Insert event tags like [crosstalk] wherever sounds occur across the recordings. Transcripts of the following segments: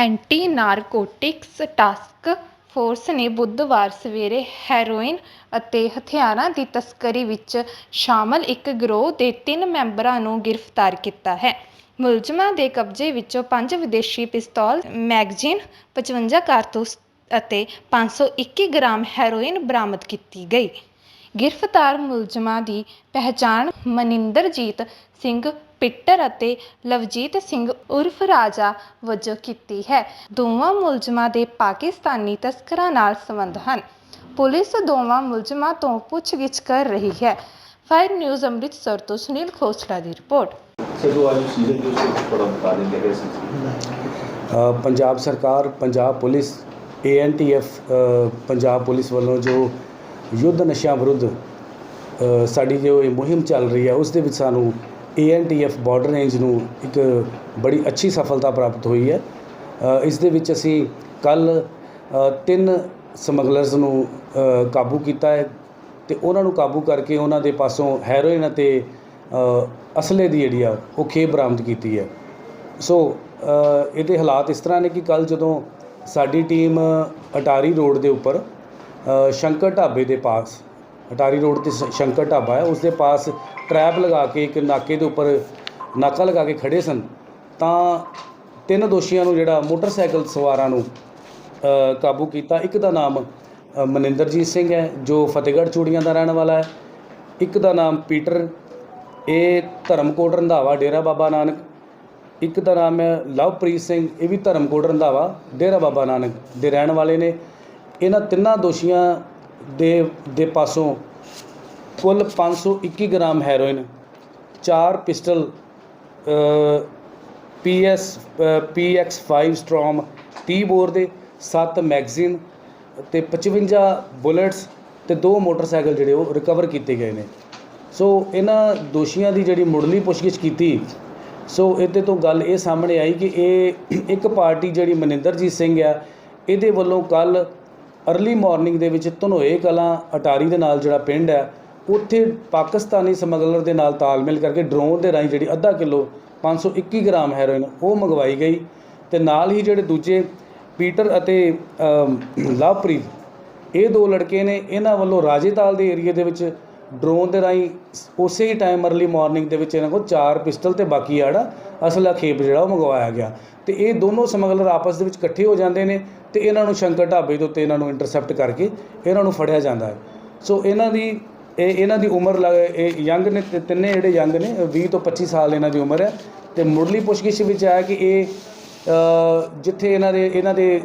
Anti narcotics task force ਨੇ ਬੁੱਧਵਾਰ ਸਵੇਰੇ ਹੈਰੋਇਨ ਅਤੇ ਹਥਿਆਰਾਂ ਦੀ ਤਸਕਰੀ ਵਿੱਚ ਸ਼ਾਮਲ ਇੱਕ ਗਿਰੋਹ ਦੇ ਤਿੰਨ ਮੈਂਬਰਾਂ ਨੂੰ ਗ੍ਰਿਫਤਾਰ ਕੀਤਾ ਹੈ। ਮੁਲਜ਼ਮਾਂ ਦੇ ਕਬਜ਼ੇ ਵਿੱਚੋਂ ਪੰਜ ਵਿਦੇਸ਼ੀ ਪਿਸਤੌਲ, ਮੈਗਜ਼ੀਨ 55 ਕਾਰਤੂਸ ਅਤੇ 521 ਗ੍ਰਾਮ ਹੈਰੋਇਨ ਬਰਾਮਦ ਕੀਤੀ ਗਈ। ਗ੍ਰਿਫਤਾਰ ਮੁਲਜ਼ਮਾਂ ਦੀ ਪਹਿਚਾਣ ਮਨਿੰਦਰਜੀਤ ਸਿੰਘ ਪਿੱਟਰ ਅਤੇ ਲਵਜੀਤ ਸਿੰਘ ਉਰਫ ਰਾਜਾ ਵਜੋਂ ਕੀਤੀ ਹੈ। ਦੋਵਾਂ ਮੁਲਜ਼ਮਾਂ ਦੇ ਪਾਕਿਸਤਾਨੀ ਤਸਕਰਾਂ ਨਾਲ ਸੰਬੰਧ ਹਨ। ਪੁਲਿਸ ਦੋਵਾਂ ਮੁਲਜ਼ਮਾਂ ਤੋਂ ਪੁੱਛਗਿੱਛ ਕਰ ਰਹੀ ਹੈ। ਫਾਇਰ ਨਿਊਜ਼ ਅੰਮ੍ਰਿਤਸਰ ਤੋਂ ਸੁਨੀਲ ਖੋਸਲਾ ਦੀ ਰਿਪੋਰਟ। ਪੰਜਾਬ ਸਰਕਾਰ Punjab police ANTF Punjab police ਵੱਲੋਂ ਜੋ ਯੁੱਧ ਨਸ਼ਿਆਂ ਵਿਰੁੱਧ ਸਾਡੀ ਜੋ ਇਹ ਮੁਹਿੰਮ ਚੱਲ ਰਹੀ ਹੈ, ਉਸ ਦੇ ਵਿੱਚ ਸਾਨੂੰ ਏਐਨਟੀਐਫ ਬਾਰਡਰ ਰੇਂਜ ਨੂੰ ਇੱਕ ਬੜੀ ਅੱਛੀ ਸਫਲਤਾ ਪ੍ਰਾਪਤ ਹੋਈ ਹੈ। ਇਸ ਦੇ ਵਿੱਚ ਅਸੀਂ ਕੱਲ ਤਿੰਨ ਸਮਗਲਰਸ ਨੂੰ ਕਾਬੂ ਕੀਤਾ ਹੈ ਤੇ ਉਹਨਾਂ ਨੂੰ ਕਾਬੂ ਕਰਕੇ ਉਹਨਾਂ ਦੇ ਪਾਸੋਂ ਹੈਰੋਇਨ ਅਤੇ ਅਸਲੇ ਦੀ ਜਿਹੜੀ ਆ, ਉਹ ਖੇਪ ਬਰਾਮਦ ਕੀਤੀ ਹੈ। ਸੋ ਇਹਦੇ ਹਾਲਾਤ ਇਸ ਤਰ੍ਹਾਂ ਨੇ ਕਿ ਕੱਲ ਜਦੋਂ ਸਾਡੀ ਟੀਮ ਅਟਾਰੀ ਰੋਡ ਦੇ ਉੱਪਰ ਸ਼ੰਕਰ ਢਾਬੇ ਦੇ ਪਾਸ, ਅਟਾਰੀ ਰੋਡ ਤੇ ਸ਼- ਸ਼ੰਕਰ ਢਾਬਾ ਹੈ ਉਸ ਦੇ ਪਾਸ ਟਰੈਪ ਲਗਾ ਕੇ ਇੱਕ ਨਾਕੇ ਦੇ ਉੱਪਰ ਨਾਕਾ ਲਗਾ ਕੇ ਖੜੇ ਸਨ। ਤਾਂ ਤਿੰਨ ਦੋਸ਼ੀਆਂ ਨੂੰ ਜਿਹੜਾ ਮੋਟਰਸਾਈਕਲ ਸਵਾਰਾਂ ਨੂੰ ਕਾਬੂ ਕੀਤਾ। ਇੱਕ ਦਾ ਨਾਮ ਮਨਿੰਦਰਜੀਤ ਸਿੰਘ ਹੈ, ਜੋ ਫਤਿਹਗੜ੍ਹ ਚੂੜੀਆਂ ਦਾ ਰਹਿਣ ਵਾਲਾ ਹੈ। ਇੱਕ ਦਾ ਨਾਮ ਪੀਟਰ, ਇਹ ਧਰਮਕੋਟ ਰੰਧਾਵਾ, ਡੇਰਾ ਬਾਬਾ ਨਾਨਕ। ਇੱਕ ਦਾ ਨਾਮ ਹੈ ਲਵਪ੍ਰੀਤ ਸਿੰਘ, ਇਹ ਵੀ ਧਰਮਕੋਟ ਰੰਧਾਵਾ, ਡੇਰਾ ਬਾਬਾ ਨਾਨਕ ਦੇ ਰਹਿਣ ਵਾਲੇ ਨੇ। ਇਹਨਾਂ ਤਿੰਨਾਂ ਦੋਸ਼ੀਆਂ ਦੇ ਦੇ ਪਾਸੋਂ ਕੁੱਲ 521 ਗ੍ਰਾਮ ਹੈਰੋਇਨ, ਚਾਰ ਪਿਸਟਲ ਪੀਐਸ ਪੀਐਕਸ5 ਸਟ੍ਰੋਮ 30 ਬੋਰ ਦੇ 7 ਮੈਗਜ਼ੀਨ ਤੇ 55 ਬੁਲੇਟਸ ਤੇ ਦੋ ਮੋਟਰਸਾਈਕਲ ਜਿਹੜੇ ਉਹ ਰਿਕਵਰ ਕੀਤੇ ਗਏ ਨੇ। ਸੋ ਇਹਨਾਂ ਦੋਸ਼ੀਆਂ ਦੀ ਜਿਹੜੀ ਮੁੱਢਲੀ ਪੁੱਛਗਿੱਛ ਕੀਤੀ, ਸੋ ਇਹਦੇ ਤੋਂ ਗੱਲ ਇਹ ਸਾਹਮਣੇ ਆਈ ਕਿ ਇਹ ਇੱਕ ਪਾਰਟੀ ਜਿਹੜੀ ਮਨਿੰਦਰਜੀਤ ਸਿੰਘ ਆ, ਇਹਦੇ ਵੱਲੋਂ ਕੱਲ ਅਰਲੀ ਮਾਰਨਿੰਗ ਦੇ ਵਿੱਚ ਧਨੋਏ ਕਲਾਂ ਅਟਾਰੀ ਦੇ ਨਾਲ ਜਿਹੜਾ ਪਿੰਡ ਹੈ, ਉੱਥੇ ਪਾਕਿਸਤਾਨੀ ਸਮਗਲਰ ਦੇ ਨਾਲ ਤਾਲਮੇਲ ਕਰਕੇ ਡਰੋਨ ਦੇ ਰਾਹੀਂ ਜਿਹੜੀ ਅੱਧਾ ਕਿਲੋ 521 ਗ੍ਰਾਮ ਹੈਰੋਇਨ ਉਹ ਮੰਗਵਾਈ ਗਈ ਤੇ ਨਾਲ ਹੀ ਜਿਹੜੇ ਦੂਜੇ ਪੀਟਰ ਅਤੇ ਲਵਪ੍ਰੀਤ, ਇਹ ਦੋ ਲੜਕੇ ਨੇ ਇਹਨਾਂ ਵੱਲੋਂ ਰਾਜੇਤਾਲ ਦੇ ਏਰੀਆ ਦੇ ਵਿੱਚ ਡਰੋਨ ਦੇ ਰਾਹੀਂ ਉਸੇ ਹੀ ਟਾਈਮ ਅਰਲੀ ਮਾਰਨਿੰਗ ਦੇ ਵਿੱਚ ਇਹਨਾਂ ਕੋਲ ਚਾਰ ਪਿਸਟਲ ਤੇ ਬਾਕੀ ਆੜਾ ਅਸਲਾ ਖੇਪ ਜਿਹੜਾ ਉਹ ਮੰਗਵਾਇਆ ਗਿਆ ਤੇ ਇਹ ਦੋਨੋਂ ਸਮਗਲਰ ਆਪਸ ਦੇ ਵਿੱਚ ਇਕੱਠੇ ਹੋ ਜਾਂਦੇ ਨੇ ਤੇ ਇਹਨਾਂ ਨੂੰ ਸ਼ੰਕਰ ਢਾਬੇ ਦੇ ਉੱਤੇ ਇਹਨਾਂ ਨੂੰ ਇੰਟਰਸੈਪਟ ਕਰਕੇ ਇਹਨਾਂ ਨੂੰ ਫੜਿਆ ਜਾਂਦਾ ਹੈ। ਸੋ ਇਹਨਾਂ ਦੀ, ਇਹ ਇਹਨਾਂ ਦੀ ਉਮਰ ਲੱਗ- ਇਹ ਯੰਗ ਨੇ ਤਿੰਨੇ ਜਿਹੜੇ ਯੰਗ ਨੇ 20 ਤੋਂ 25 ਸਾਲ ਇਹਨਾਂ ਦੀ ਉਮਰ ਹੈ। ਤੇ ਮੁੱਢਲੀ ਪੁੱਛਗਿੱਛ ਵਿੱਚ ਆਇਆ ਕਿ ਇਹ ਜਿੱਥੇ ਇਹਨਾਂ ਦੇ ਇਹਨਾਂ ਦੇ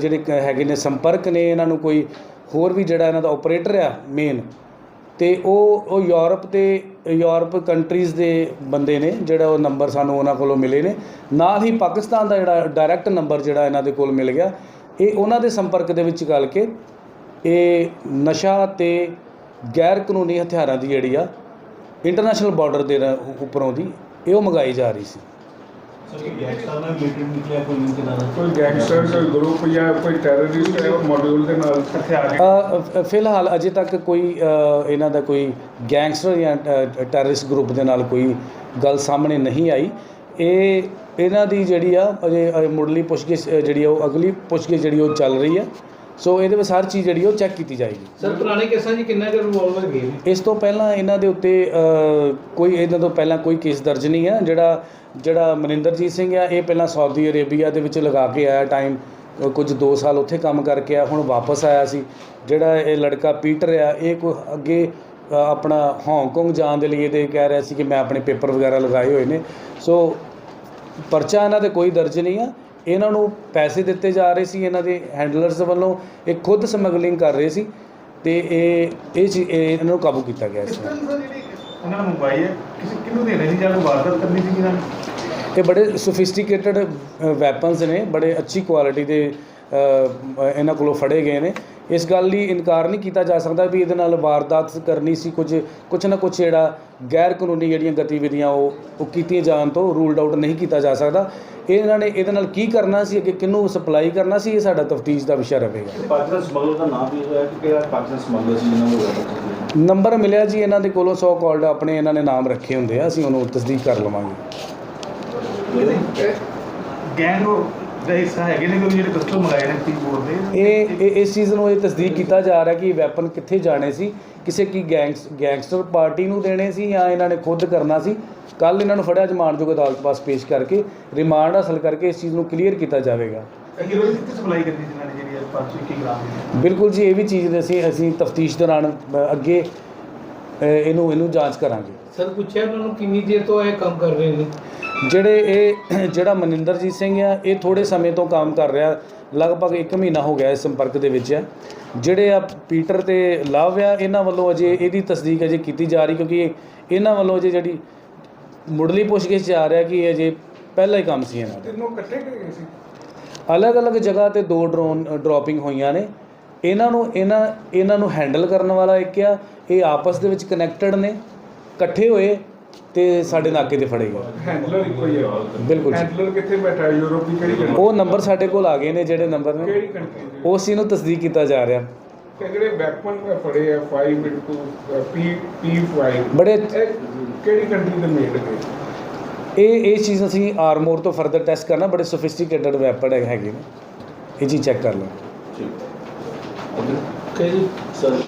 ਜਿਹੜੇ ਕ- ਹੈਗੇ ਨੇ ਸੰਪਰਕ ਨੇ, ਇਹਨਾਂ ਨੂੰ ਕੋਈ ਹੋਰ ਵੀ ਜਿਹੜਾ ਇਹਨਾਂ ਦਾ ਆਪਰੇਟਰ ਆ ਮੇਨ ਤੇ ਉਹ ਉਹ ਯੂਰਪ ਤੇ, ਯੂਰਪ ਕੰਟਰੀਜ਼ ਦੇ ਬੰਦੇ ਨੇ, ਜਿਹੜਾ ਉਹ ਨੰਬਰ ਸਾਨੂੰ ਉਹਨਾਂ ਕੋਲੋਂ ਮਿਲੇ ਨੇ। ਨਾਲ ਹੀ ਪਾਕਿਸਤਾਨ ਦਾ ਜਿਹੜਾ ਡਾਇਰੈਕਟ ਨੰਬਰ ਜਿਹੜਾ ਇਹਨਾਂ ਦੇ ਕੋਲ ਮਿਲ ਗਿਆ। ਇਹ ਉਹਨਾਂ ਦੇ ਸੰਪਰਕ ਦੇ ਵਿੱਚ ਗੱਲ ਕੇ ਇਹ ਨਸ਼ਾ ਤੇ ਗੈਰ ਕਾਨੂੰਨੀ ਹਥਿਆਰਾਂ ਦੀ ਜਿਹੜੀ ਆ ਇੰਟਰਨੈਸ਼ਨਲ ਬਾਰਡਰ ਦੇ ਉੱਪਰੋਂ ਦੀ ਇਹ ਉਹ ਮੰਗਾਈ ਜਾ ਰਹੀ ਸੀ। ਫਿਲਹਾਲ ਅਜੇ ਤੱਕ ਕੋਈ ਇਹਨਾਂ ਦਾ ਕੋਈ ਗੈਂਗਸਟਰ ਜਾਂ ਟੈਰਰਿਸਟ ਗਰੁੱਪ ਦੇ ਨਾਲ ਕੋਈ ਗੱਲ ਸਾਹਮਣੇ ਨਹੀਂ ਆਈ। ਇਹ ਇਹਨਾਂ ਦੀ ਜਿਹੜੀ ਆ ਅਜੇ ਅਜੇ ਮੁੱਢਲੀ ਪੁੱਛਗਿੱਛ ਅ, ਜਿਹੜੀ ਆ ਉਹ ਅਗਲੀ ਪੁੱਛਗਿੱਛ ਜਿਹੜੀ ਉਹ ਚੱਲ ਰਹੀ ਆ। ਸੋ ਇਹਦੇ ਵਿੱਚ ਹਰ ਚੀਜ਼ ਜਿਹੜੀ ਉਹ ਚੈੱਕ ਕੀਤੀ ਜਾਏਗੀ। ਸਰ ਪੁਰਾਣੇ ਕੇਸਾਂ 'ਚ ਕਿੰਨਾ ਕੁ ਰਿਵੋਲਵਰ ਗਏ ਨੇ ਇਸ ਤੋਂ ਪਹਿਲਾਂ ਇਹਨਾਂ ਦੇ ਉੱਤੇ ਅ, ਕੋਈ ਇਹਨਾਂ ਤੋਂ ਪਹਿਲਾਂ ਕੋਈ ਕੇਸ ਦਰਜ ਨਹੀਂ ਹੈ ਜਿਹੜਾ ਜਿਹੜਾ ਮਨਿੰਦਰਜੀਤ ਸਿੰਘ ਆ ਇਹ ਪਹਿਲਾਂ ਸਾਊਦੀ ਅਰੇਬੀਆ ਦੇ ਵਿੱਚ ਲਗਾ ਕੇ ਆਇਆ ਟਾਈਮ ਕੁਝ 2 ਸਾਲ ਉੱਥੇ ਕੰਮ ਕਰਕੇ ਆ ਹੁਣ ਵਾਪਸ ਆਇਆ ਸੀ। ਜਿਹੜਾ ਇਹ ਲੜਕਾ ਪੀਟਰ ਆ ਇਹ ਕੋਈ ਅੱਗੇ ਅ, ਆਪਣਾ ਹਾਂਗਕਾਂਗ ਜਾਣ ਦੇ ਲਈ ਇਹਦੇ ਕਹਿ ਰਿਹਾ ਸੀ ਕਿ ਮੈਂ ਆਪਣੇ ਪੇਪਰ ਵਗੈਰਾ ਲਗਾਏ ਹੋਏ ਨੇ। ਸੋ ਪਰਚਾ ਇਹਨਾਂ ਦੇ ਕੋਈ ਦਰਜ ਨਹੀਂ ਆ। ਇਹਨਾਂ ਨੂੰ ਪੈਸੇ ਦਿੱਤੇ ਜਾ ਰਹੇ ਸੀ ਇਹਨਾਂ ਦੇ ਹੈਂਡਲਰਸ ਵੱਲੋਂ। ਇਹ ਖੁਦ ਸਮਗਲਿੰਗ ਕਰ ਰਹੇ ਸੀ ਤੇ ਇਹ ਇਹ ਚੀ- ਇਹ ਇਹਨਾਂ ਨੂੰ ਕਾਬੂ ਕੀਤਾ ਗਿਆ ਇਸ ਸੀ। ਤਰ੍ਹਾਂ ਸਰ ਜਿਹੜੀ ਉਹਨਾਂ ਨੂੰ ਮੋਬਾਈਲ ਹੈ। ਕਿਸੇ ਕਿਹਨੂੰ ਦੇਣੇ ਸੀ ਜਾਂ ਕੋਈ ਵਾਰਦਾਤ ਕਰਨੀ ਸੀ ਕਿਹਨਾਂ ਇਹ ਬੜੇ ਸੋਫਿਸਟੀਕੇਟਡ ਵੈਪਨਸ ਨੇ। ਬੜੇ ਅੱਛੀ ਕੁਆਲਿਟੀ ਦੇ ਅ, ਇਹਨਾਂ ਕੋਲੋਂ ਫੜੇ ਗਏ ਨੇ। ਇਸ ਗੱਲ ਲਈ ਇਨਕਾਰ ਨਹੀਂ ਕੀਤਾ ਜਾ ਸਕਦਾ ਵੀ ਇਹਦੇ ਨਾਲ ਵਾਰਦਾਤ ਕਰਨੀ ਸੀ। ਕੁਝ ਕੁਝ ਨਾ ਕੁਝ ਜਿਹੜਾ ਗੈਰ ਕਾਨੂੰਨੀ ਜਿਹੜੀਆਂ ਗਤੀਵਿਧੀਆਂ ਉਹ ਉਹ ਕੀਤੀਆਂ ਜਾਣ ਤੋਂ ਰੂਲਡ ਆਊਟ ਨਹੀਂ ਕੀਤਾ ਜਾ ਸਕਦਾ। ਇਹਨਾਂ ਨੇ ਇਹਦੇ ਨਾਲ ਕੀ ਕਰਨਾ ਸੀ ਅੱਗੇ ਕਿਹਨੂੰ ਸਪਲਾਈ ਕਰਨਾ ਸੀ ਇਹ ਸਾਡਾ ਤਫਤੀਸ਼ ਦਾ ਵਿਸ਼ਾ ਰਹੇਗਾ। ਨੰਬਰ ਮਿਲਿਆ ਜੀ ਇਹਨਾਂ ਦੇ ਕੋਲੋਂ 100 ਕਾਲਡ ਆਪਣੇ ਇਹਨਾਂ ਨੇ ਨਾਮ ਰੱਖੇ ਹੁੰਦੇ ਆ ਅਸੀਂ ਉਹਨੂੰ ਤਸਦੀਕ ਕਰ ਲਵਾਂਗੇ। ਗੈਰ ਦਾ ਹਿੱਸਾ ਹੈਗੇ ਨੇ ਕਿਉਂਕਿ ਜਿਹੜੇ ਪਿਸਟਲ ਮੰਗਾਏ ਨੇ ਟੀ ਬੋਰਡ ਦੇ ਇਹ ਇਹ- ਇਸ ਚੀਜ਼ ਨੂੰ ਇਹ ਤਸਦੀਕ ਕੀਤਾ ਜਾ ਰਿਹਾ ਕਿ ਇਹ ਵੈਪਨ ਕਿੱਥੇ ਜਾਣੇ ਸੀ ਕਿਸੇ ਕੀ ਗੈਂਗਸ ਗੈਂਗਸਟਰ ਪਾਰਟੀ ਨੂੰ ਦੇਣੇ ਸੀ ਜਾਂ ਇਹਨਾਂ ਨੇ ਖੁਦ ਕਰਨਾ ਸੀ। ਕੱਲ ਇਹਨਾਂ ਨੂੰ ਫੜਿਆ ਜਮਾਨਯੋਗ ਅਦਾਲਤ ਪਾਸ ਪੇਸ਼ ਕਰਕੇ ਰਿਮਾਂਡ ਹਾਸਲ ਕਰਕੇ ਇਸ ਚੀਜ਼ ਨੂੰ ਕਲੀਅਰ ਕੀਤਾ ਜਾਵੇਗਾ। ਹੀਰੋਇਨ ਕਿੱਥੇ ਸਪਲਾਈ ਕਰਦੀ ਸੀ ਇਹਨਾਂ ਨੇ ਜਿਹੜੀ 521 ਗ੍ਰਾਮ ਦੀ ਬਿਲਕੁਲ ਜੀ ਇਹ ਵੀ ਚੀਜ਼ ਅਸੀਂ ਅਸੀਂ ਤਫਤੀਸ਼ ਦੌਰਾਨ ਅ, ਅੱਗੇ ਅ, ਇਹਨੂੰ ਇਹਨੂੰ ਜਾਂਚ ਕਰਾਂਗੇ। ਸਰ ਪੁੱਛਿਆ ਉਹਨਾਂ ਨੂੰ ਕਿੰਨੀ ਦੇਰ ਤੋਂ ਇਹ ਕੰਮ ਕਰ ਰਹੇ ਨੇ? ਜਿਹੜੇ ਇਹ [clears throat] ਜਿਹੜਾ ਮਨਿੰਦਰਜੀਤ ਸਿੰਘ ਆ ਇਹ ਥੋੜੇ ਸਮੇਂ ਤੋਂ ਕੰਮ ਕਰ ਰਿਹਾ ਲਗਭਗ 1 ਮਹੀਨਾ ਹੋ ਗਿਆ ਇਸ ਸੰਪਰਕ ਦੇ ਵਿੱਚ ਹੈ ਜਿਹੜੇ ਆ ਪੀਟਰ ਤੇ ਲਵ ਆ ਇਹਨਾਂ ਵੱਲੋਂ ਅਜੇ ਇਹਦੀ ਤਸਦੀਕ ਅਜੇ ਕੀਤੀ ਜਾ ਰਹੀ ਕਿਉਂਕਿ ਇਹ- ਇਹਨਾਂ ਵੱਲੋਂ ਅਜੇ ਜਿਹੜੀ ਮੁੱਢਲੀ ਪੁੱਛਗਿੱਛ 'ਚ ਆ ਰਿਹਾ ਕਿ ਇਹ ਅਜੇ ਪਹਿਲਾ ਹੀ ਕੰਮ ਸੀ ਇਹਨਾਂ ਦਾ। ਤਿੰਨੋਂ ਇਕੱਠੇ ਗਏ ਸੀ? ਅਲੱਗ-ਅਲੱਗ ਜਗ੍ਹਾ ਤੇ ਦੋ ਡਰੋਨ ਡ੍ਰੌਪਿੰਗ ਹੋਈਆਂ ਨੇ। ਇਹਨਾਂ ਨੂੰ ਇਹਨਾਂ ਇਹਨਾਂ ਨੂੰ ਹੈਂਡਲ ਕਰਨ ਵਾਲਾ ਇੱਕ ਆ ਇਹ ਆਪਸ ਦੇ ਵਿੱਚ ਕਨੈਕਟਡ ਨੇ ਇਕੱਠੇ ਹੋਏ। ਤੇ ਸਾਡੇ ਨਾਕੇ ਤੇ ਫੜੇ ਗਏ। ਹੈਂਡਲਰ ਇੱਕੋ ਹੀ ਹੈ। ਬਿਲਕੁਲ। ਹੈਂਡਲਰ ਕਿੱਥੇ ਬੈਠਾ ਹੈ? ਯੂਰਪ ਦੀ ਕਿਹੜੀ ਕੰਟਰੀ ਉਹ ਨੰਬਰ ਸਾਡੇ ਕੋਲ ਆ ਗਏ ਨੇ ਜਿਹੜੇ ਨੰਬਰ ਨੇ। ਕਿਹੜੀ ਕੰਟਰੀ ਦੇ? ਉਸ ਚੀਜ਼ ਨੂੰ ਤਸਦੀਕ ਕੀਤਾ ਜਾ ਰਿਹਾ। ਤੇ ਜਿਹੜੇ ਵੈਪਨ ਫੜੇ ਆ? 5 ਇਨਟੂ ਪੀ P5 ਬੜੇ ਇਹ ਕਿਹੜੀ ਕੰਟਰੀ ਦੇ ਮੇਡ ਹੈ ਇਹ ਇਹ ਚੀਜ਼ ਅਸੀਂ ਆਰਮੋਰ ਤੋਂ ਫਰਦਰ ਟੈਸਟ ਕਰਨਾ। ਬੜੇ ਸੋਫਿਸਟੀਕੇਟਡ ਵੈਪਨ ਹੈਗੇ ਨੇ। ਇਹ ਚੀਜ਼ ਚੈੱਕ ਕਰ ਲਓ। ਠੀਕ। ਕਿ ਜੀ ਸਰ।